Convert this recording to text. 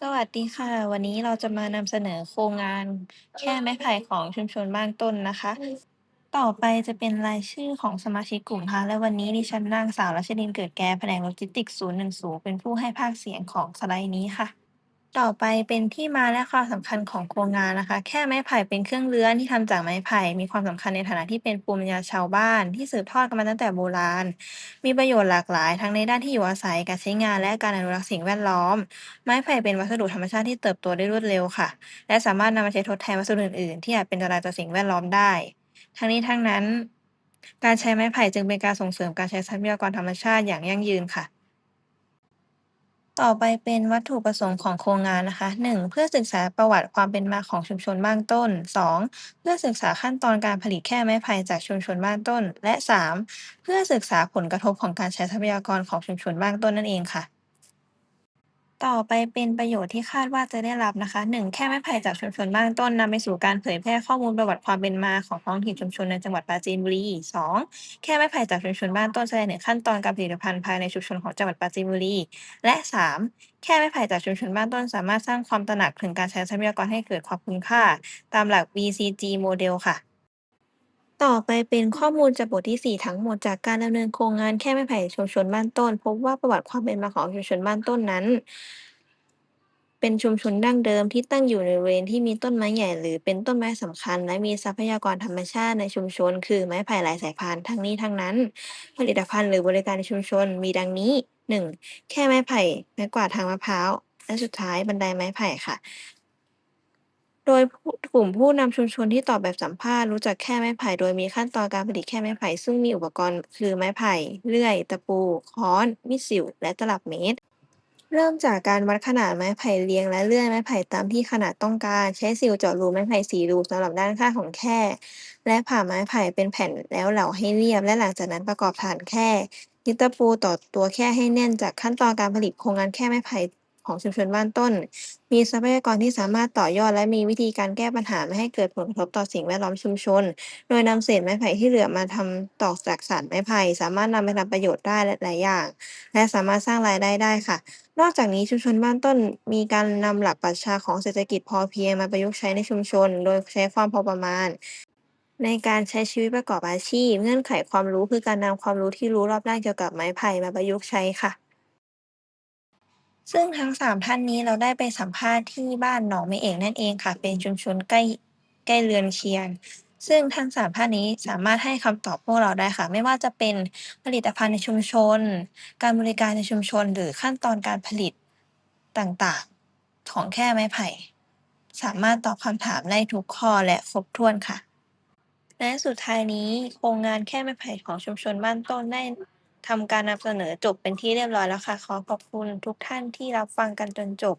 สวัสดีค่ะ วันนี้เราจะมานำเสนอโครงงานแค่ไม้ไผ่ของชุมชนบ้านต้นนะคะ ต่อไปจะเป็นรายชื่อของสมาชิกกลุ่มค่ะ และวันนี้ดิฉันนางสาวรัชดินเกิดแก้แผนกโลจิสติกส์010 เป็นผู้ให้ภาคเสียงของสไลด์นี้ค่ะ ต่อไปเป็นที่มาและความสำคัญของโครงงานนะคะ แค่ไม้ไผ่เป็นเครื่องเรือนที่ทำจากไม้ไผ่ มีความสำคัญในฐานะที่เป็นภูมิปัญญาชาวบ้าน ที่สืบทอดกันมาตั้งแต่โบราณ มีประโยชน์หลากหลาย ทั้งในด้านที่อยู่อาศัย การใช้งาน และการอนุรักษ์สิ่งแวดล้อม ไม้ไผ่เป็นวัสดุธรรมชาติที่เติบโตได้รวดเร็วค่ะ และสามารถนำมาใช้ทดแทนวัสดุอื่นๆ ที่อาจเป็นอันตรายต่อสิ่งแวดล้อมได้ ทั้งนี้ทั้งนั้น การใช้ไม้ไผ่จึงเป็นการส่งเสริมการใช้ทรัพยากรธรรมชาติอย่างยั่งยืนค่ะ ต่อไปเป็นวัตถุประสงค์ของโครงงานนะคะ 1. เพื่อศึกษาประวัติความเป็นมาของชุมชนบ้านต้น 2. เพื่อศึกษาขั้นตอนการผลิตแค่ไม้ไผ่จากชุมชนบ้านต้น และ 3. เพื่อศึกษาผลกระทบของการใช้ทรัพยากรของชุมชนบ้านต้นนั่นเองค่ะ ต่อไปเป็นประโยชน์ที่คาดว่าจะได้รับนะคะ 1. แค่ไม้ไผ่จากชุมชนบ้านต้นนำไปสู่การเผยแพร่ข้อมูลประวัติความเป็นมาของท้องถิ่นชุมชนในจังหวัดปราจีนบุรี 2. แค่ไม้ไผ่จากชุมชนบ้านต้นแสดงถึงขั้นตอนการผลิตภัณฑ์ภายในชุมชนของจังหวัดปราจีนบุรี และ 3. แค่ไม้ไผ่จากชุมชนบ้านต้นสามารถสร้างความตระหนักถึงการใช้ทรัพยากรให้เกิดความคุ้มค่า ตามหลัก BCG Model ค่ะ ต่อไปเป็นข้อมูลจากบทที่ 4 ทั้งหมดจากการดำเนินโครงงานแค่ไม้ไผ่ชุมชนบ้านต้น พบว่าประวัติความเป็นมาของชุมชนบ้านต้นนั้น เป็นชุมชนดั้งเดิมที่ตั้งอยู่ในบริเวณที่มีต้นไม้ใหญ่ หรือเป็นต้นไม้สำคัญ และมีทรัพยากรธรรมชาติในชุมชน คือไม้ไผ่หลายสายพันธุ์ทั้งนี้ทั้งนั้น ผลิตภัณฑ์หรือบริการในชุมชนมีดังนี้ 1. แค่ไม้ไผ่ไม้กวาดทางมะพร้าวและสุดท้ายบันไดไม้ไผ่ค่ะ โดยผู้กลุ่มผู้นำชุมชนที่ตอบแบบสัมภาษณ์รู้จักแค่ไม้ไผ่ โดยมีขั้นตอนการผลิตแค่ไม้ไผ่ ซึ่งมีอุปกรณ์คือไม้ไผ่ เลื่อย ตะปู ค้อน มีดสิว และตลับเมตร เริ่มจากการวัดขนาดไม้ไผ่เรียงและเลื่อยไม้ไผ่ตามที่ขนาดต้องการ ใช้สิวเจาะรูไม้ไผ่4รูสำหรับด้านข้างของแคร่และผ่าไม้ไผ่เป็นแผ่นแล้วเหลาให้เรียบ และหลังจากนั้นประกอบฐานแคร่ยึดตะปูต่อตัวแคร่ให้แน่นจากขั้นตอนการผลิตโครงงานแค่ไม้ไผ่ ของชุมชนบ้านต้น มีทรัพยากรที่สามารถต่อยอด และมีวิธีการแก้ปัญหาไม่ให้เกิดผลกระทบต่อสิ่งแวดล้อมชุมชน โดยนำเศษไม้ไผ่ที่เหลือมาทำตอกจากสานไม้ไผ่สามารถนำไปทำประโยชน์ได้หลายๆอย่าง และสามารถสร้างรายได้ได้ค่ะ นอกจากนี้ชุมชนบ้านต้น มีการนำหลักปรัชญาของเศรษฐกิจพอเพียงมาประยุกต์ใช้ในชุมชน โดยใช้ความพอประมาณในการใช้ชีวิตประกอบอาชีพ เงื่อนไขความรู้คือการนำความรู้ที่รู้รอบด้านเกี่ยวกับไม้ไผ่มาประยุกต์ใช้ค่ะ ซึ่งทั้ง3ท่านนี้เราได้ไปสัมภาษณ์ที่บ้านหนองมะเอกนั่นเองค่ะ เป็นชุมชนใกล้ใกล้เรือนเคียง ซึ่งทั้ง3ท่านนี้สามารถให้คำตอบพวกเราได้ค่ะ ไม่ว่าจะเป็นผลิตภัณฑ์ในชุมชน การบริการในชุมชน หรือขั้นตอนการผลิตต่างๆ ของแค่ไม้ไผ่ สามารถตอบคำถามได้ทุกข้อและครบถ้วนค่ะและสุดท้ายนี้โครงงานแค่ไม้ไผ่ของชุมชนบ้านต้นได้ ทำการนำเสนอจบเป็นที่เรียบร้อยแล้วค่ะ ขอขอบคุณทุกท่านที่รับฟังกันจนจบ